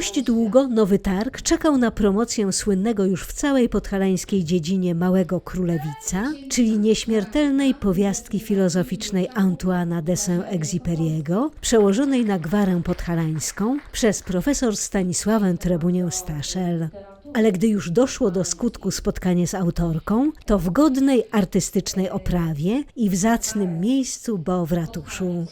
Dość długo nowy targ czekał na promocję słynnego już w całej podhalańskiej dziedzinie Małego Królewica, czyli nieśmiertelnej powiastki filozoficznej Antoana de Saint-Exupéry'ego, przełożonej na gwarę podhalańską przez profesor Stanisławę Trebunię Staszel. Ale gdy już doszło do skutku spotkanie z autorką, to w godnej artystycznej oprawie i w zacnym miejscu, bo w ratuszu.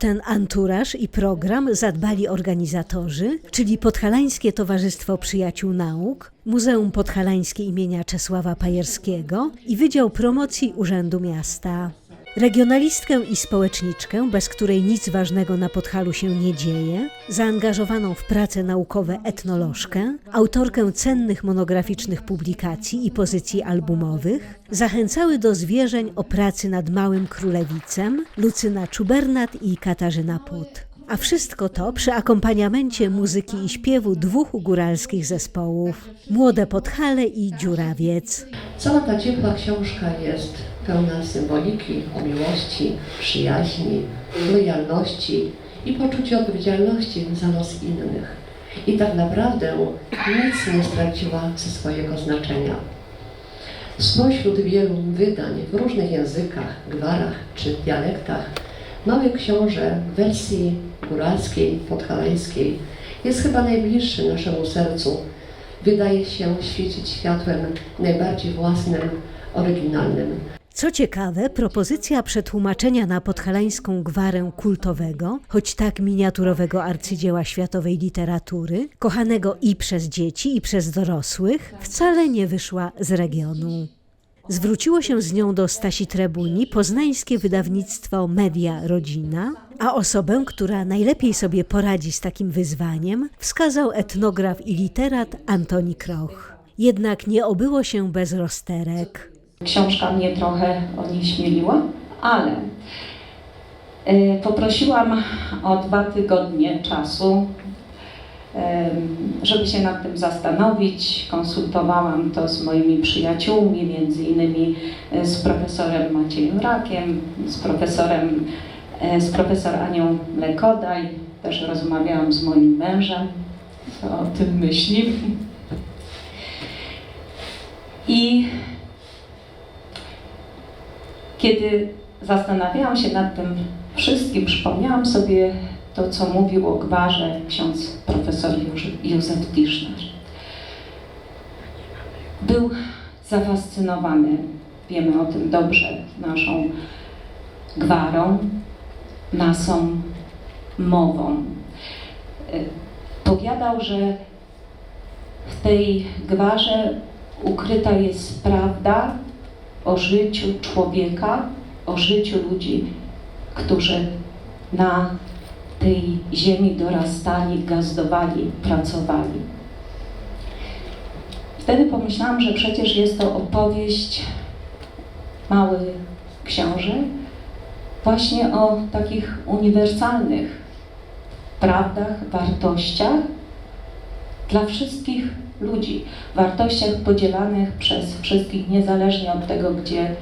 Ten anturaż i program zadbali organizatorzy, czyli Podhalańskie Towarzystwo Przyjaciół Nauk, Muzeum Podhalańskie imienia Czesława Pajerskiego i Wydział Promocji Urzędu Miasta. Regionalistkę i społeczniczkę, bez której nic ważnego na Podhalu się nie dzieje, zaangażowaną w prace naukowe etnolożkę, autorkę cennych monograficznych publikacji i pozycji albumowych, zachęcały do zwierzeń o pracy nad Małym Królewicem Lucyna Czubernat i Katarzyna Put. A wszystko to przy akompaniamencie muzyki i śpiewu dwóch góralskich zespołów Młode Podhale i Dziurawiec. Cała ta ciepła książka jest pełna symboliki o miłości, przyjaźni, lojalności i poczuciu odpowiedzialności za los innych. I tak naprawdę nic nie straciła ze swojego znaczenia. Spośród wielu wydań w różnych językach, gwarach czy dialektach, Mały Książę w wersji góralskiej, podhalańskiej jest chyba najbliższy naszemu sercu. Wydaje się świecić światłem najbardziej własnym, oryginalnym. Co ciekawe, propozycja przetłumaczenia na podhalańską gwarę kultowego, choć tak miniaturowego arcydzieła światowej literatury, kochanego i przez dzieci, i przez dorosłych, wcale nie wyszła z regionu. Zwróciło się z nią do Stasi Trebuni poznańskie wydawnictwo Media Rodzina, a osobę, która najlepiej sobie poradzi z takim wyzwaniem, wskazał etnograf i literat Antoni Kroch. Jednak nie obyło się bez rozterek. Książka mnie trochę onieśmieliła, ale e, poprosiłam o dwa tygodnie czasu, e, żeby się nad tym zastanowić. Konsultowałam to z moimi przyjaciółmi, między innymi e, z profesorem Maciejem Rakiem, z profesorem, z profesor Anią Lekodaj. Też rozmawiałam z moim mężem, co o tym myśli. I kiedy zastanawiałam się nad tym wszystkim, przypomniałam sobie to, co mówił o gwarze ksiądz profesor Józef Tischner. Był zafascynowany, wiemy o tym dobrze, naszą gwarą, nasą mową. Powiadał, że w tej gwarze ukryta jest prawda, o życiu człowieka, o życiu ludzi, którzy na tej ziemi dorastali, gazdowali, pracowali. Wtedy pomyślałam, że przecież jest to opowieść Mały Książę właśnie o takich uniwersalnych prawdach, wartościach dla wszystkich ludzi, wartościach podzielanych przez wszystkich, niezależnie od tego, gdzie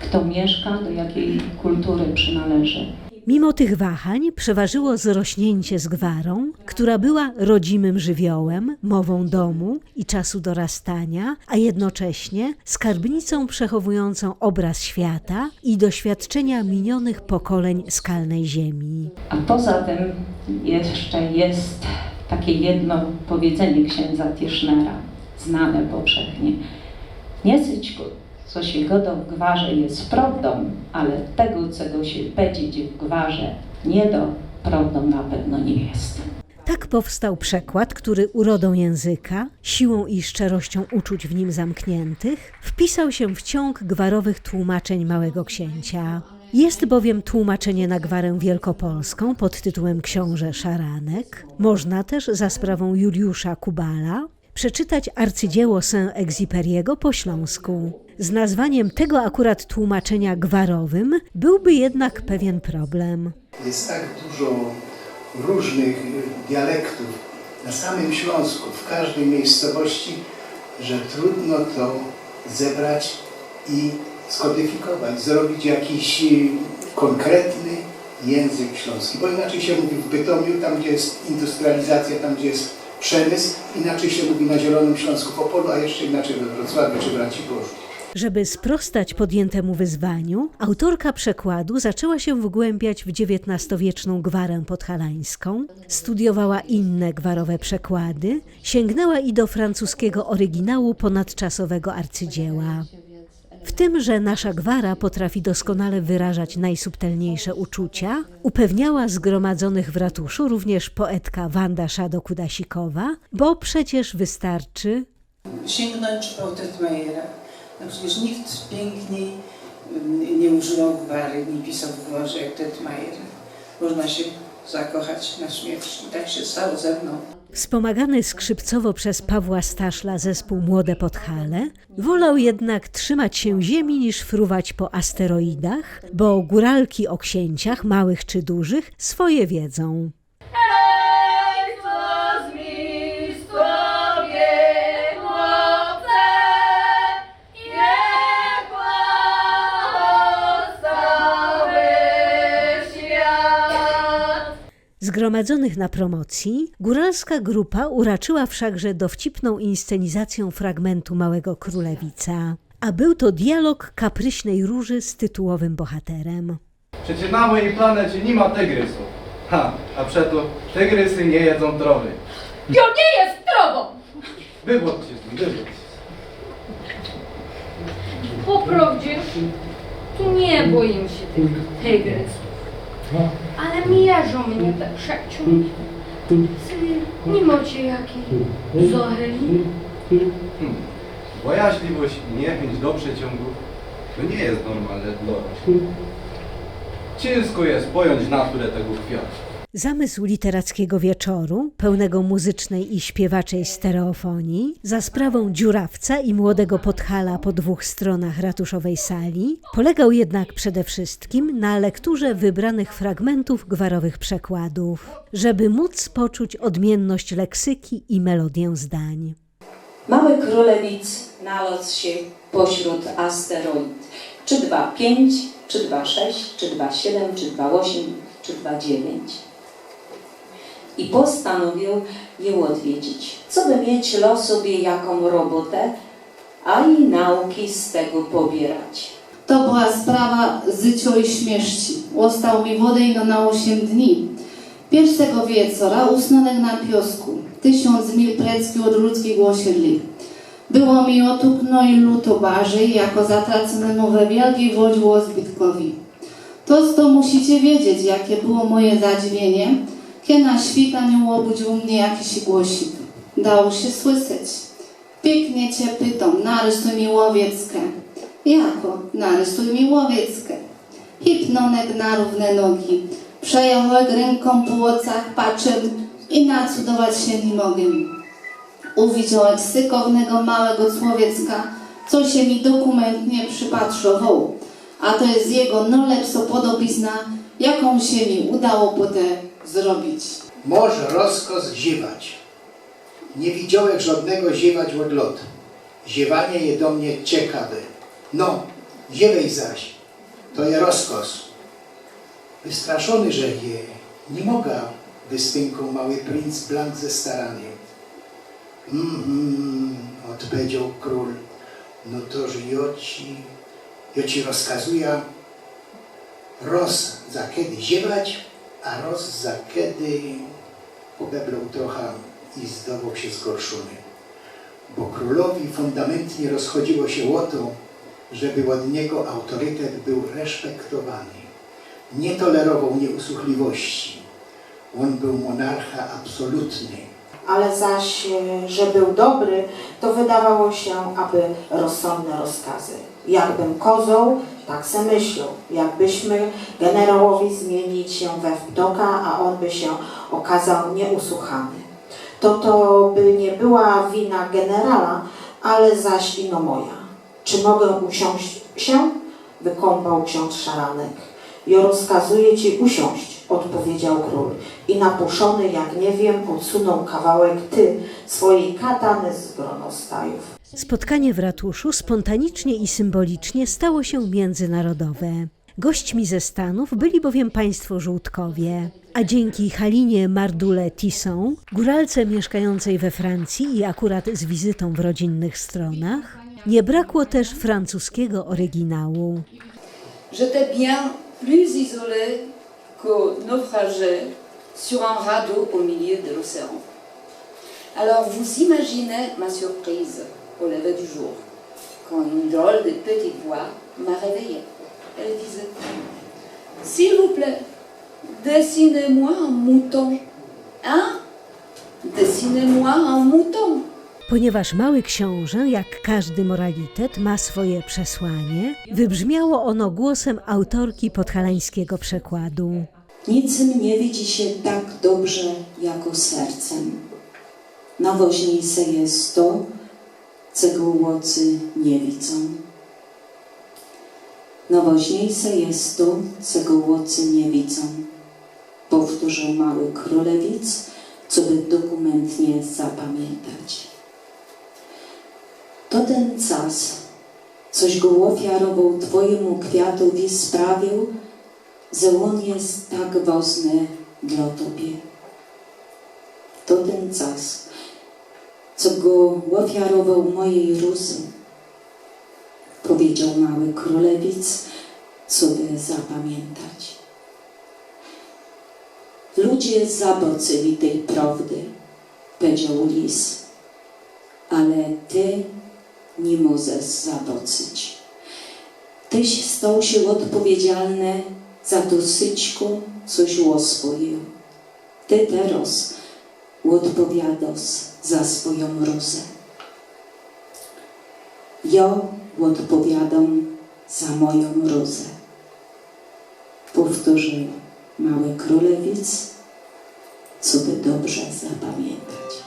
kto mieszka, do jakiej kultury przynależy. Mimo tych wahań przeważyło zrośnięcie z gwarą, która była rodzimym żywiołem, mową domu i czasu dorastania, a jednocześnie skarbnicą przechowującą obraz świata i doświadczenia minionych pokoleń skalnej ziemi. A poza tym jeszcze jest takie jedno powiedzenie księdza Tischnera, znane powszechnie. Nie syć co się godo w gwarze jest prawdą, ale tego, czego się będzie w gwarze nie do, prawdą na pewno nie jest. Tak powstał przekład, który urodą języka, siłą i szczerością uczuć w nim zamkniętych, wpisał się w ciąg gwarowych tłumaczeń Małego Księcia. Jest bowiem tłumaczenie na gwarę wielkopolską pod tytułem Książę Szaranek. Można też za sprawą Juliusza Kubala przeczytać arcydzieło Saint-Exupéry'ego po śląsku. Z nazwaniem tego akurat tłumaczenia gwarowym byłby jednak pewien problem. Jest tak dużo różnych dialektów na samym Śląsku, w każdej miejscowości, że trudno to zebrać i skodyfikować, zrobić jakiś y, konkretny język śląski. Bo inaczej się mówi w Bytomiu, tam gdzie jest industrializacja, tam gdzie jest przemysł, inaczej się mówi na Zielonym Śląsku w Opolu, a jeszcze inaczej we Wrocławiu czy w Raciborzu. Żeby sprostać podjętemu wyzwaniu, autorka przekładu zaczęła się wgłębiać w XIX-wieczną gwarę podhalańską, studiowała inne gwarowe przekłady, sięgnęła i do francuskiego oryginału ponadczasowego arcydzieła. W tym, że nasza gwara potrafi doskonale wyrażać najsubtelniejsze uczucia, upewniała zgromadzonych w ratuszu również poetka Wanda Szado-Kudasikowa, bo przecież wystarczy sięgnąć po Tetmajera. No przecież nikt piękniej mm, nie używał gwary, nie pisał w gwarze jak Tetmajer. Można się zakochać na śmierć. I tak się stało ze mną. Wspomagany skrzypcowo przez Pawła Staszla zespół Młode Podhale wolał jednak trzymać się ziemi niż fruwać po asteroidach, bo góralki o księciach, małych czy dużych, swoje wiedzą. Zgromadzonych na promocji, góralska grupa uraczyła wszakże dowcipną inscenizacją fragmentu Małego Królewica. A był to dialog kapryśnej róży z tytułowym bohaterem. Przecież na mojej planecie nie ma tygrysów. Ha, a przeto tygrysy nie jedzą trowy. Jo nie jest trobą! Wywód się z tym, wywód. Po prawdzie, tu nie boję się tych tygrysów. Ale mierzą mnie te przeciągi. Nie macie jakiej zoheli? Hmm. Bojaźliwość i niechęć do przeciągów to nie jest normalne dla. Ciężko jest pojąć naturę tego kwiatu. Zamysł literackiego wieczoru, pełnego muzycznej i śpiewaczej stereofonii, za sprawą dziurawca i młodego podhala po dwóch stronach ratuszowej sali, polegał jednak przede wszystkim na lekturze wybranych fragmentów gwarowych przekładów, żeby móc poczuć odmienność leksyki i melodię zdań. Mały królewic nalot się pośród asteroid. Czy 2,5, czy 2,6, czy 2,7, czy 2,8, czy 2,9. I postanowił je odwiedzić, co by mieć los sobie jaką robotę, a i nauki z tego pobierać. To była sprawa zycio i śmierci. Ostał mi wodejno na 8 dni. Pierwszego wieczora usnąłem na piosku, tysiąc mil precki od ludzkiego osiedli. Było mi otukno i luto bardziej, jako zatraconemu we wielkiej wodziło zbytkowi. To to musicie wiedzieć, jakie było moje zadziwienie, kiedy świtaniu obudził mnie jakiś głosik. Dało się słyszeć. Pięknie cię pytam, narysuj mi łowieckę. Jako? Narysuj mi łowieckę. Hipnonek na równe nogi. Przejąłem ręką po łocach, patrzę i nacudować się nie mogę. Uwidziałem sykownego małego człowiecka, co się mi dokumentnie przypatrzował. A to jest jego no lepsza podobizna, jaką się mi udało potem zrobić. Może rozkaz ziewać. Nie widziałem żadnego ziewać lotu. Ziewanie je do mnie ciekawe. No, ziewej zaś, to je rozkaz. Wystraszony, że je nie mogę, wystękał mały princ Blank ze staraniem. Mhm, odpowiedział król, no toż ja ci, ja ci rozkazuję roz za kiedy ziewać, a roz za kiedy pobeblał trochę i zdawał się zgorszony. Bo królowi fundamentnie rozchodziło się o to, żeby od niego autorytet był respektowany. Nie tolerował nieusłuchliwości. On był monarcha absolutny. ale zaś, e, że był dobry, to wydawało się, aby rozsądne rozkazy. Jakbym kozą, tak se myślał. Jakbyśmy generałowi zmienić się we wdoka, a on by się okazał nieusłuchany. to to by nie była wina generała, ale zaś ino moja. Czy mogę usiąść się? Wykąpał ksiądz Szaranek. Ja rozkazuję ci usiąść, odpowiedział król. I napuszony, jak nie wiem, odsunął kawałek ty swojej katany z gronostajów. Spotkanie w ratuszu spontanicznie i symbolicznie stało się międzynarodowe. Gośćmi ze Stanów byli bowiem państwo Żółtkowie, a dzięki Halinie Mardule Tisson, góralce mieszkającej we Francji i akurat z wizytą w rodzinnych stronach, nie brakło też francuskiego oryginału. J'étais bien plus isolé qu'au naufragé sur un radeau au milieu de l'océan. Alors vous imaginez ma surprise au lever du jour, quand une drôle de petite voix m'a réveillée. Elle disait S'il vous plaît, dessinez-moi un mouton. Hein Dessinez-moi un mouton. Ponieważ mały książę, jak każdy moralitet, ma swoje przesłanie, wybrzmiało ono głosem autorki podhalańskiego przekładu. Niczym nie widzi się tak dobrze, jako sercem. Najważniejsze jest to, czego oczy nie widzą. Najważniejsze jest to, czego oczy nie widzą. Powtórzył mały królewic, co by dokumentnie zapamiętać. To ten czas, coś go ofiarował Twojemu kwiatowi sprawił, że on jest tak ważny dla Tobie. To ten czas, co go ofiarował mojej róży, powiedział mały królewic, co by zapamiętać. Ludzie zaboczyli tej prawdy, powiedział lis, ale Ty nie możesz zaboczyć. Tyś stał się odpowiedzialny za to syćko, coś oswoił. Ty teraz odpowiadasz za swoją rozę. Ja odpowiadam za moją rozę. Powtórzył mały królewic, co by dobrze zapamiętać.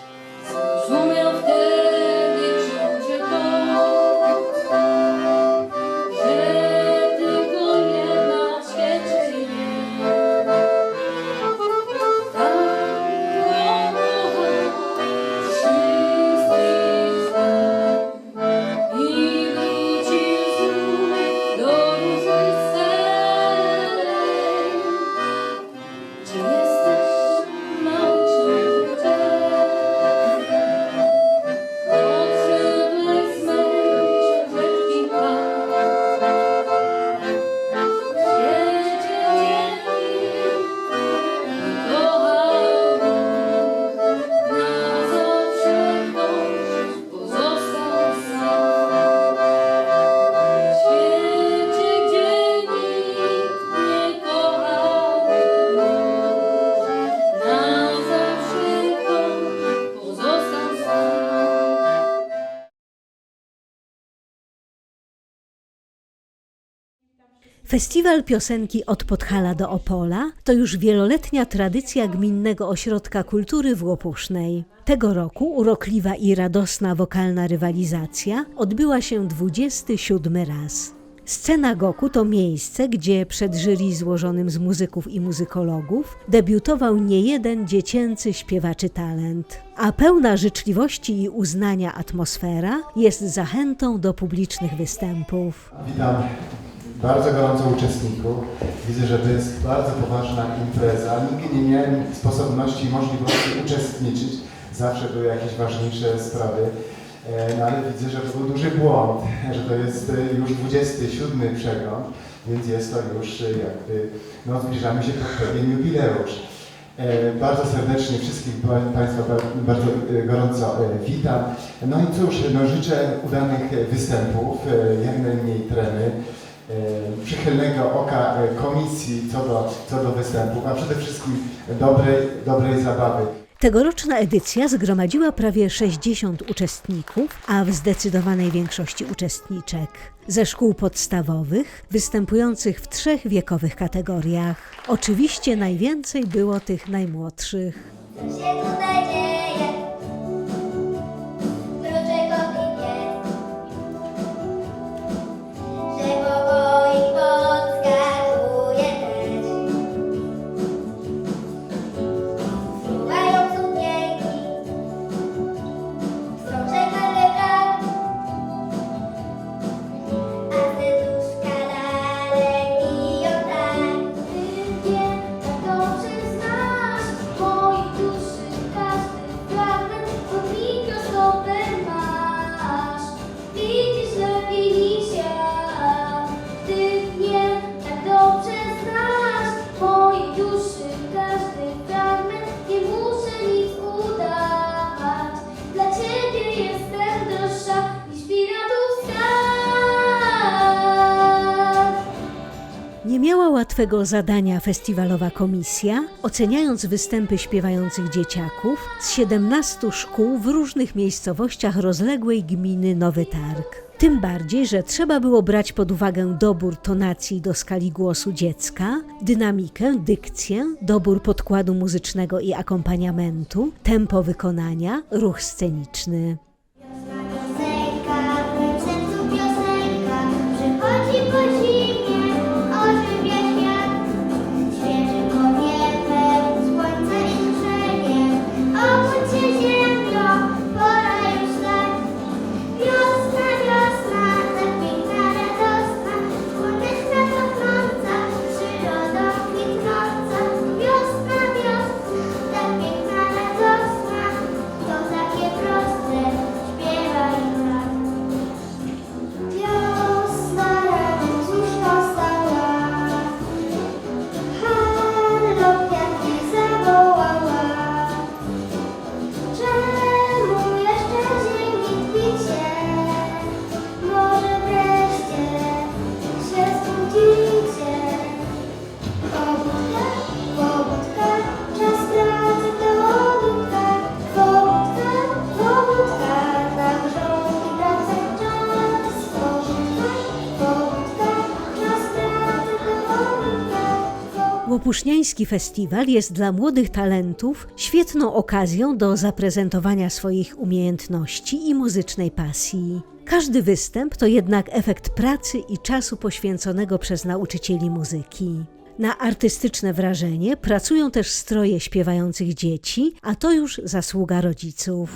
Festiwal piosenki od Podhala do Opola to już wieloletnia tradycja Gminnego Ośrodka Kultury w Łopusznej. Tego roku urokliwa i radosna wokalna rywalizacja odbyła się 27 raz. Scena Goku to miejsce, gdzie przed jury złożonym z muzyków i muzykologów debiutował niejeden dziecięcy śpiewaczy talent. A pełna życzliwości i uznania atmosfera jest zachętą do publicznych występów. Witam bardzo gorąco uczestników. Widzę, że to jest bardzo poważna impreza. Nigdy nie miałem sposobności i możliwości uczestniczyć. Zawsze były jakieś ważniejsze sprawy. E, No ale widzę, że to był duży błąd, że to jest e, już 27 przegląd, więc jest to już e, jakby, no zbliżamy się pod pewien jubileusz. Bardzo serdecznie wszystkich pa- Państwa ba- bardzo gorąco witam. No i cóż, no życzę udanych występów, jak najmniej tremy, przychylnego oka e, komisji co do, co do występów, a przede wszystkim dobrej, dobrej zabawy. Tegoroczna edycja zgromadziła prawie 60 uczestników, a w zdecydowanej większości uczestniczek ze szkół podstawowych, występujących w trzech wiekowych kategoriach. Oczywiście najwięcej było tych najmłodszych. Miała łatwego zadania festiwalowa komisja, oceniając występy śpiewających dzieciaków z 17 szkół w różnych miejscowościach rozległej gminy Nowy Targ. Tym bardziej, że trzeba było brać pod uwagę dobór tonacji do skali głosu dziecka, dynamikę, dykcję, dobór podkładu muzycznego i akompaniamentu, tempo wykonania, ruch sceniczny. Łopuszniański Festiwal jest dla młodych talentów świetną okazją do zaprezentowania swoich umiejętności i muzycznej pasji. Każdy występ to jednak efekt pracy i czasu poświęconego przez nauczycieli muzyki. Na artystyczne wrażenie pracują też stroje śpiewających dzieci, a to już zasługa rodziców.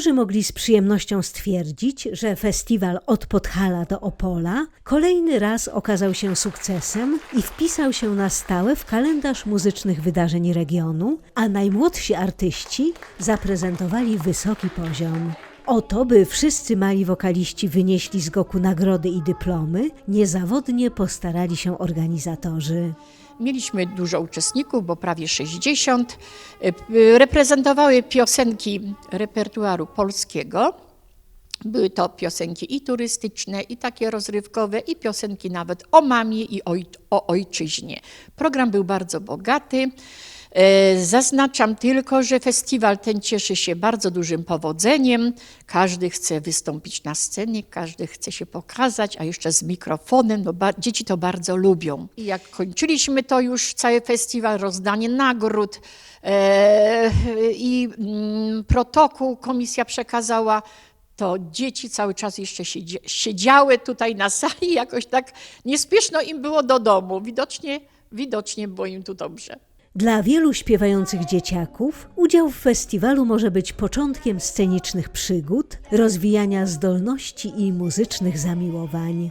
Jurorzy mogli z przyjemnością stwierdzić, że festiwal od Podhala do Opola kolejny raz okazał się sukcesem i wpisał się na stałe w kalendarz muzycznych wydarzeń regionu, a najmłodsi artyści zaprezentowali wysoki poziom. O to, by wszyscy mali wokaliści wynieśli z Goku nagrody i dyplomy, niezawodnie postarali się organizatorzy. Mieliśmy dużo uczestników, bo prawie 60. Y, Reprezentowały piosenki repertuaru polskiego. Były to piosenki i turystyczne, i takie rozrywkowe, i piosenki nawet o mamie i oj, o ojczyźnie. Program był bardzo bogaty. E, Zaznaczam tylko, że festiwal ten cieszy się bardzo dużym powodzeniem. Każdy chce wystąpić na scenie, każdy chce się pokazać, a jeszcze z mikrofonem. No, dzieci to bardzo lubią. I jak kończyliśmy to już cały festiwal, rozdanie nagród e, i mm, protokół komisja przekazała, to dzieci cały czas jeszcze siedzi- siedziały tutaj na sali, jakoś tak niespieszno im było do domu. Widocznie, widocznie było im tu dobrze. Dla wielu śpiewających dzieciaków udział w festiwalu może być początkiem scenicznych przygód, rozwijania zdolności i muzycznych zamiłowań.